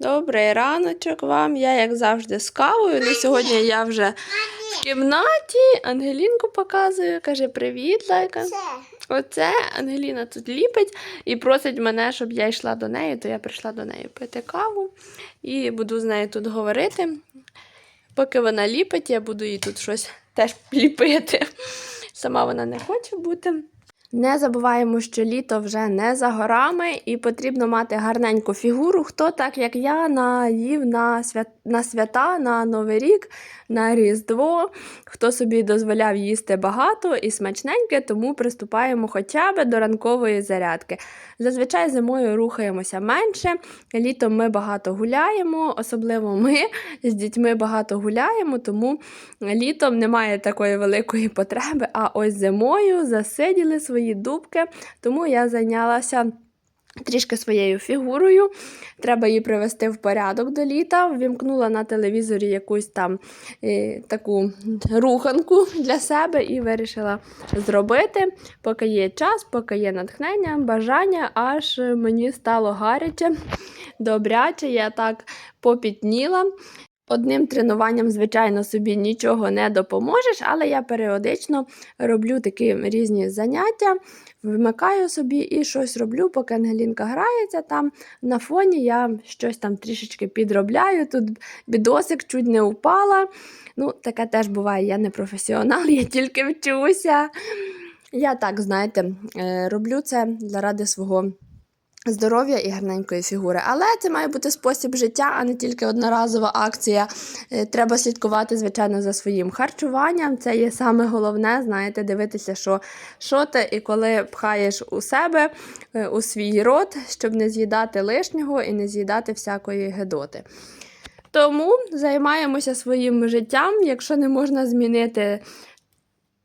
Добрий раночок вам. Я, як завжди, з кавою. Ну, сьогодні я вже в кімнаті. Ангелінку показую. Каже: Привіт, лайка. Оце Ангеліна тут ліпить і просить мене, щоб я йшла до неї, то я прийшла до неї пити каву і буду з нею тут говорити. Поки вона ліпить, я буду їй тут щось теж ліпити. Сама вона не хоче бути. Не забуваємо, що літо вже не за горами і потрібно мати гарненьку фігуру. Хто так, як я, наїв на, свят... на свята, на Новий рік, на Різдво, хто собі дозволяв їсти багато і смачненьке, тому приступаємо хоча б до ранкової зарядки. Зазвичай зимою рухаємося менше, літом ми багато гуляємо, особливо ми з дітьми багато гуляємо, тому літом немає такої великої потреби. А ось зимою засиділи свої дубки, тому я зайнялася. Трішки своєю фігурою, треба її привести в порядок до літа. Ввімкнула на телевізорі якусь там е, таку руханку для себе і вирішила зробити, поки є час, поки є натхнення, бажання, аж мені стало гаряче, добряче, я так попітніла. Одним тренуванням, звичайно, собі нічого не допоможеш, але я періодично роблю такі різні заняття, вмикаю собі і щось роблю, поки Ангелінка грається там. На фоні я щось там трішечки підробляю. Тут бідосик чуть не упала. Ну, таке теж буває, я не професіонал, я тільки вчуся. Я так, знаєте, е, роблю це заради свого здоров'я і гарненької фігури. Але це має бути спосіб життя, а не тільки одноразова акція. Е, Треба слідкувати, звичайно, за своїм харчуванням. Це є саме головне, знаєте, дивитися, що, що ти і коли пхаєш у себе, е, у свій рот, щоб не з'їдати лишнього і не з'їдати всякої гедоти. Тому займаємося своїм життям. Якщо не можна змінити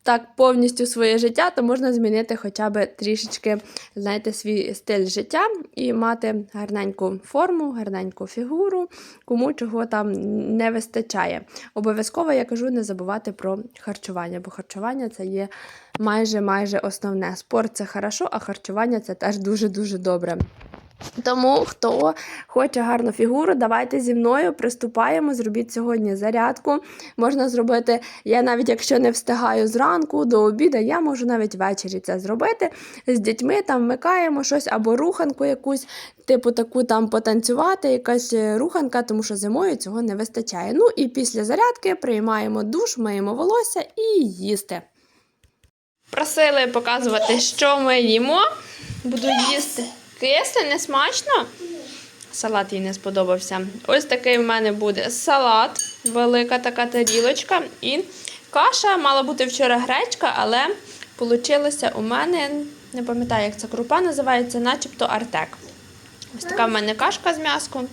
так повністю своє життя, то можна змінити хоча б трішечки, знаєте, свій стиль життя і мати гарненьку форму, гарненьку фігуру, кому чого там не вистачає. Обов'язково я кажу не забувати про харчування, бо харчування це є майже майже основне. Спорт це хорошо, а харчування це теж дуже-дуже добре. Тому, хто хоче гарну фігуру, давайте зі мною приступаємо. Зробіть сьогодні зарядку. Можна зробити, я навіть якщо не встигаю зранку до обіду, я можу навіть ввечері це зробити. З дітьми там вмикаємо щось або руханку якусь, типу таку там потанцювати, якась руханка, тому що зимою цього не вистачає. Ну і після зарядки приймаємо душ, миємо волосся і їсти. Просили показувати, що ми їмо. Буду їсти. Кисле, не смачно? Салат їй не сподобався. Ось такий в мене буде салат, велика така тарілочка. І каша мала бути вчора гречка, але вийшло у мене, не пам'ятаю, як ця крупа називається, начебто артек. Ось така в мене кашка з м'яском.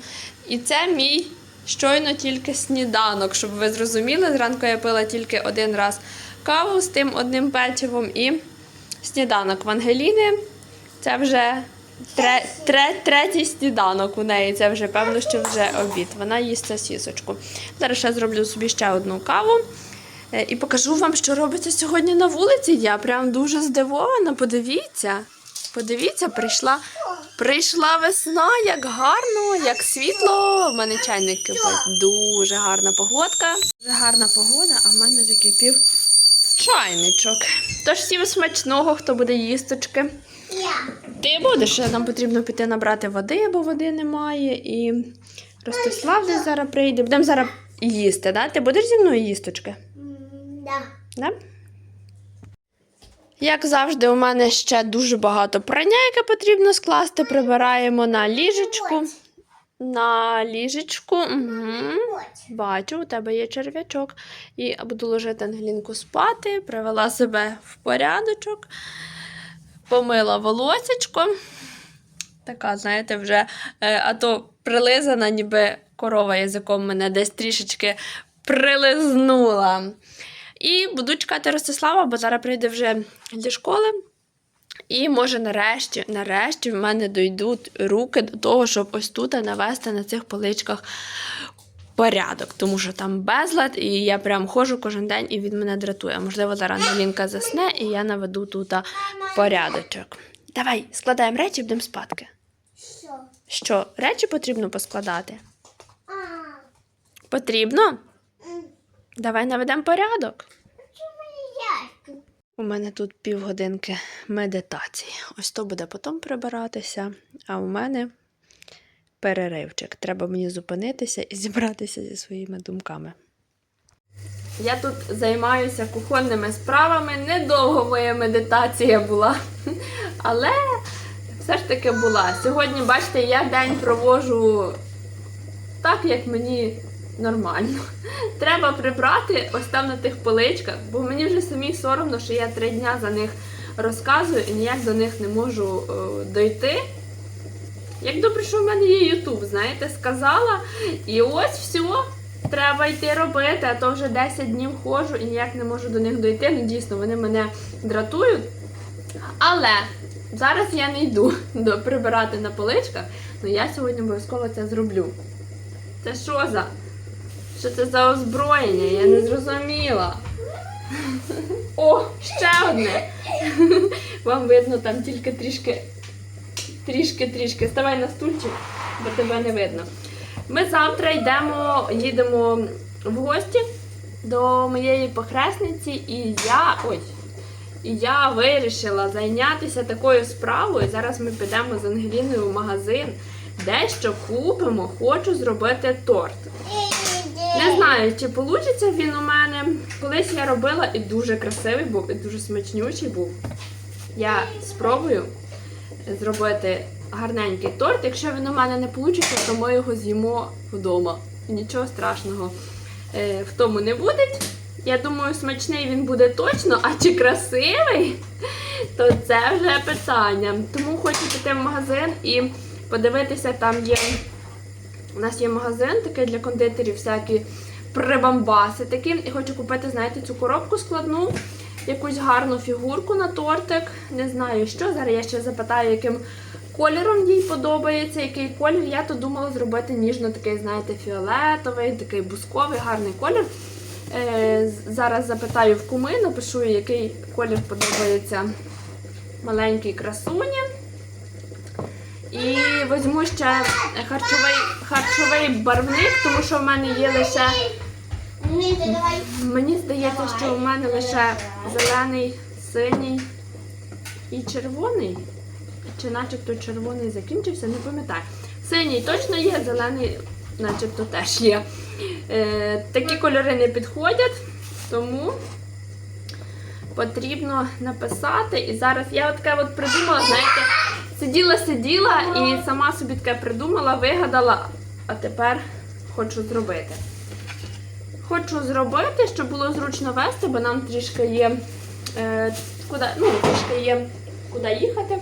І це мій щойно тільки сніданок, щоб ви зрозуміли. Зранку я пила тільки один раз каву з тим одним печивом і сніданок в Ангеліни. Це вже тре, тре, третій сніданок у неї. Це вже певно, що вже обід. Вона їсть сосісочку. Зараз ще зроблю собі ще одну каву. Е, І покажу вам, що робиться сьогодні на вулиці. Я прям дуже здивована. Подивіться. Подивіться, прийшла, прийшла весна, як гарно, як світло. У мене чайник кипить. Дуже гарна погодка. Дуже гарна погода, а в мене закипів чайничок. Тож всім смачного, хто буде їсточки. Ти будеш, нам потрібно піти набрати води, бо води немає. І Ростислав десь зараз прийде. Будемо зараз їсти, да? Ти будеш зі мною їсточки? Да. Да? Як завжди, у мене ще дуже багато прання, яке потрібно скласти. Прибираємо на ліжечку. На ліжечку. Угу. Бачу, у тебе є черв'ячок. І буду ложити Ангелінку спати, привела себе в порядочок, помила волосечко. Така, знаєте, вже, е, а то прилизана, ніби корова язиком мене десь трішечки прилизнула. І буду чекати Ростислава, бо зараз прийде вже зі школи. І може нарешті, нарешті в мене дійдуть руки до того, щоб ось тут навести на цих поличках порядок, тому що там безлад, і я прям ходжу кожен день і від мене дратує. Можливо, зараз Ангелінка засне, і я наведу тут порядочок. Давай, складаємо речі, будемо спадки. Що? Що, речі потрібно поскладати? Потрібно? Давай наведемо порядок. У мене тут півгодинки медитації. Ось то буде потім прибиратися, а у мене переривчик. Треба мені зупинитися і зібратися зі своїми думками. Я тут займаюся кухонними справами. Недовго моя медитація була, але все ж таки була. Сьогодні, бачите, я день провожу так, як мені нормально. Треба прибрати ось там на тих поличках, бо мені вже самі соромно, що я три дня за них розказую і ніяк до них не можу е, дойти. Як добре, що в мене є Ютуб, знаєте, сказала, і ось все, треба йти робити, а то вже 10 днів ходжу і ніяк не можу до них дойти. Ну, дійсно, вони мене дратують. Але зараз я не йду до прибирати на поличках, але я сьогодні обов'язково це зроблю. Це що за? Що це за озброєння? Я не зрозуміла. О, ще одне. Вам видно там тільки трішки, трішки, трішки. Ставай на стульчик, бо тебе не видно. Ми завтра йдемо, їдемо в гості до моєї похресниці, і я. Ой. І я вирішила зайнятися такою справою. Зараз ми підемо з Ангеліною в магазин, дещо купимо, хочу зробити торт. Не знаю, чи вийде він у мене. Колись я робила і дуже красивий був, і дуже смачнючий був. Я спробую зробити гарненький торт. Якщо він у мене не вийде, то ми його з'їмо вдома. Нічого страшного е, в тому не буде. Я думаю, смачний він буде точно, а чи красивий, то це вже питання. Тому хочу піти в магазин і подивитися, там є. У нас є магазин такий для кондитерів, всякі прибамбаси такі. І хочу купити, знаєте, цю коробку складну, якусь гарну фігурку на тортик. Не знаю що. Зараз я ще запитаю, яким кольором їй подобається, який колір. Я то думала зробити ніжно такий, знаєте, фіолетовий, такий бусковий, гарний колір. Е, зараз запитаю в куми, напишу, який колір подобається маленькій красуні. І візьму ще харчовий, харчовий барвник, тому що в мене є лише. Мені здається, що у мене лише зелений, синій і червоний. Чи начебто червоний закінчився, не пам'ятаю. Синій точно є, зелений, начебто теж є. Е, такі кольори не підходять, тому потрібно написати. І зараз я таке от придумала, знаєте, сиділа, сиділа і сама собі таке придумала, вигадала, а тепер хочу зробити. Хочу зробити, щоб було зручно вести, бо нам трішки є е, куди, ну, трішки є куди їхати.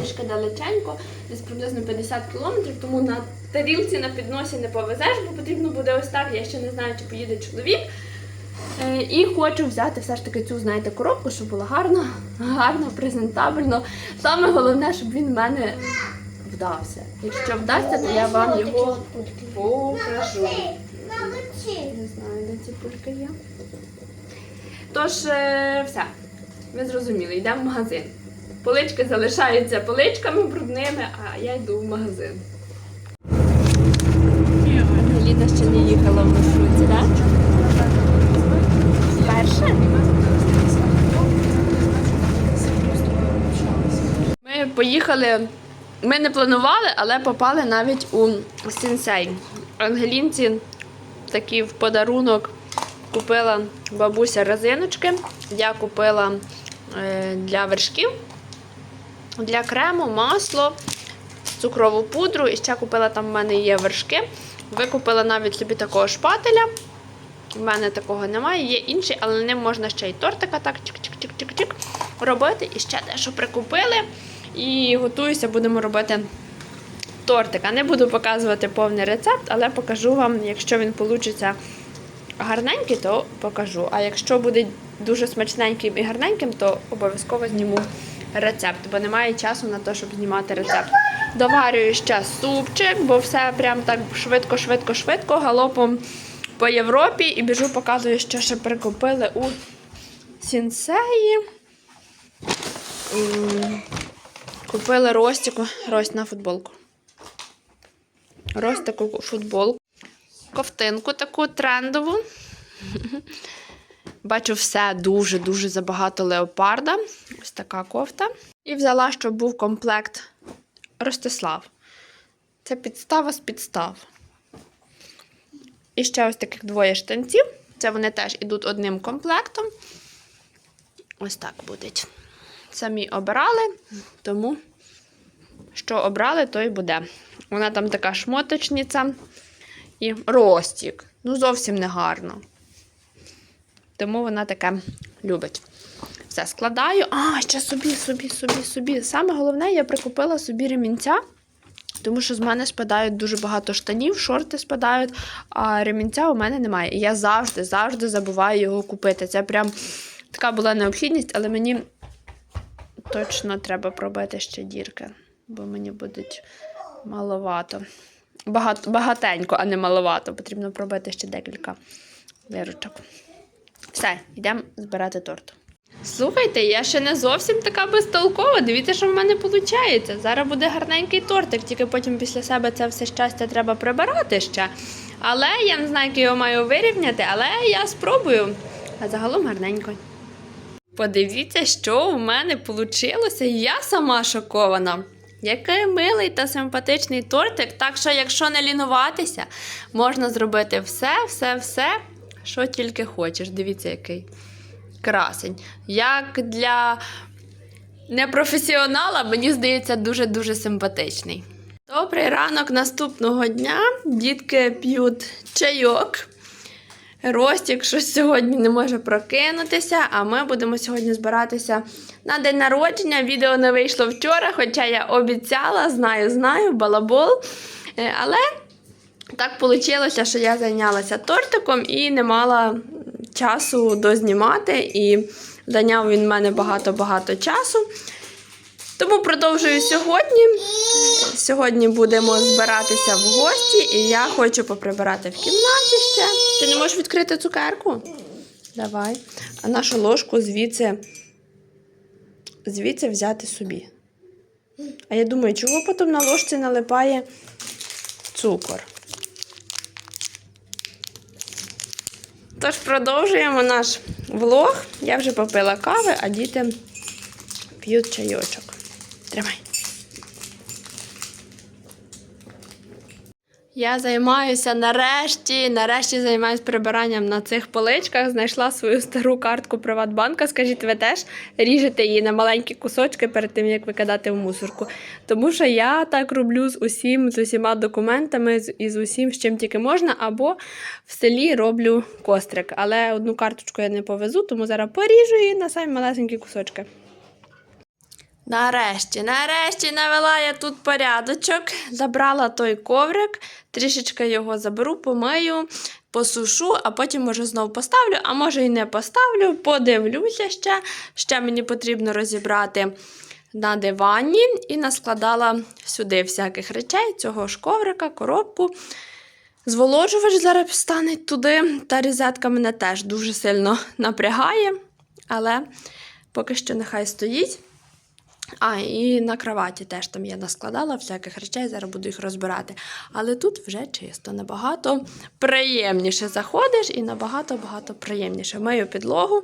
Трішки далеченько, десь приблизно 50 кілометрів, тому на тарілці на підносі не повезеш, бо потрібно буде ось так. Я ще не знаю, чи поїде чоловік. Е, і хочу взяти все ж таки цю, знаєте, коробку, щоб було гарно, гарно, презентабельно. Саме головне, щоб він в мене вдався. Якщо вдасться, то я вам його покажу. Не знаю, де ці пульки є. Тож, е, все. Ви зрозуміли, йдемо в магазин. Полички залишаються поличками брудними, а я йду в магазин. Ліда ще не їхала в маршруті, так? Перше? Ми поїхали. Ми не планували, але попали навіть у сінсей. Ангелінці такі в подарунок купила бабуся резиночки. Я купила е, для вершків, для крему, масло, цукрову пудру і ще купила там в мене є вершки. Викупила навіть собі такого шпателя. У мене такого немає, є інший, але ним можна ще й тортика так чик-чик-чик-чик-чик робити. І ще дещо прикупили. І готуюся, будемо робити тортика. Не буду показувати повний рецепт, але покажу вам, якщо він вийде гарненький, то покажу. А якщо буде дуже смачненьким і гарненьким, то обов'язково зніму рецепт, бо немає часу на те, щоб знімати рецепт. Доварюю ще супчик, бо все прям так швидко, швидко, швидко, галопом по Європі і біжу, показую, що ще прикупили у сінсеї. Купили Ростіку, Рость на футболку. Рость таку футболку. ковтинку таку трендову. Бачу все дуже-дуже забагато леопарда. Ось така кофта. І взяла, щоб був комплект Ростислав. Це підстава з підстав. І ще ось таких двоє штанців. Це вони теж ідуть одним комплектом. Ось так будуть. Самі обирали, тому що обрали, то й буде. Вона там така шмоточниця і ростік. Ну, зовсім не гарно. Тому вона таке любить. Все складаю. А, ще собі, собі, собі, собі. Саме головне, я прикупила собі ремінця, тому що з мене спадають дуже багато штанів, шорти спадають, а ремінця у мене немає. І я завжди, завжди забуваю його купити. Це прям така була необхідність, але мені точно треба пробити ще дірки, бо мені будуть маловато. Багато, багатенько, а не маловато. Потрібно пробити ще декілька виручок. Все, йдемо збирати торт. Слухайте, я ще не зовсім така безтолкова. Дивіться, що в мене виходить. Зараз буде гарненький тортик, тільки потім після себе це все щастя треба прибирати ще. Але я не знаю, як його маю вирівняти, але я спробую. А загалом гарненько. Подивіться, що у мене вийшло. Я сама шокована. Який милий та симпатичний тортик. Так що, якщо не лінуватися, можна зробити все, все, все, що тільки хочеш. Дивіться, який красень. Як для непрофесіонала, мені здається, дуже-дуже симпатичний. Добрий ранок наступного дня. Дітки п'ють чайок. Ростік щось сьогодні не може прокинутися, а ми будемо сьогодні збиратися на день народження. Відео не вийшло вчора, хоча я обіцяла, знаю, знаю, балабол. Е, Але так вийшло, що я зайнялася тортиком і не мала часу дознімати. І зайняв він в мене багато-багато часу. Тому продовжую сьогодні. Сьогодні будемо збиратися в гості, і я хочу поприбирати в кімнаті ще. Ти не можеш відкрити цукерку? Давай. А нашу ложку звідси, звідси взяти собі. А я думаю, чого потім на ложці налипає цукор. Тож продовжуємо наш влог. Я вже попила кави, а діти п'ють чайочок. Тримай. Я займаюся нарешті, нарешті займаюся прибиранням на цих поличках. Знайшла свою стару картку Приватбанка. Скажіть, ви теж ріжете її на маленькі кусочки перед тим, як викидати в мусорку. Тому що я так роблю з усім, з усіма документами і з усім, з чим тільки можна, або в селі роблю кострик. Але одну карточку я не повезу, тому зараз поріжу її на самі малесенькі кусочки. Нарешті, нарешті навела я тут порядочок, забрала той коврик, трішечки його заберу, помию, посушу, а потім може знову поставлю, а може і не поставлю, подивлюся ще. Ще мені потрібно розібрати на дивані і наскладала сюди всяких речей, цього ж коврика, коробку. Зволожувач зараз стане туди, та різетка мене теж дуже сильно напрягає, але поки що нехай стоїть. А, і на кроваті теж там я наскладала всяких речей, зараз буду їх розбирати. Але тут вже чисто, набагато приємніше заходиш і набагато-багато приємніше. Мию підлогу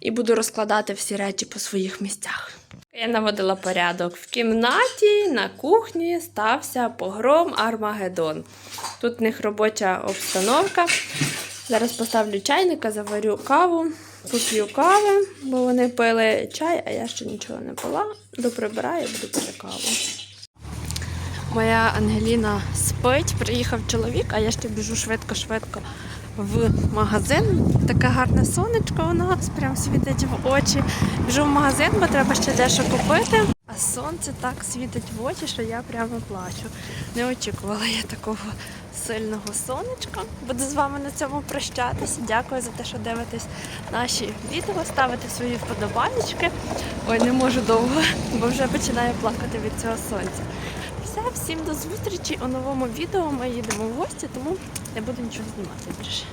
і буду розкладати всі речі по своїх місцях. Я наводила порядок в кімнаті, на кухні стався погром Армагеддон. Тут в них робоча обстановка. Зараз поставлю чайника, заварю каву, поп'ю кави, бо вони пили чай, а я ще нічого не пила. Доприбираю, буду пити каву. Моя Ангеліна спить, приїхав чоловік, а я ще біжу швидко-швидко в магазин. Таке гарне сонечко у нас прям світить в очі. Біжу в магазин, бо треба ще дещо купити. А сонце так світить в очі, що я прямо плачу. Не очікувала я такого сильного сонечка. Буду з вами на цьому прощатися. Дякую за те, що дивитесь наші відео, ставите свої вподобайки. Ой, не можу довго, бо вже починаю плакати від цього сонця. Все, всім до зустрічі у новому відео. Ми їдемо в гості, тому не буду нічого знімати більше.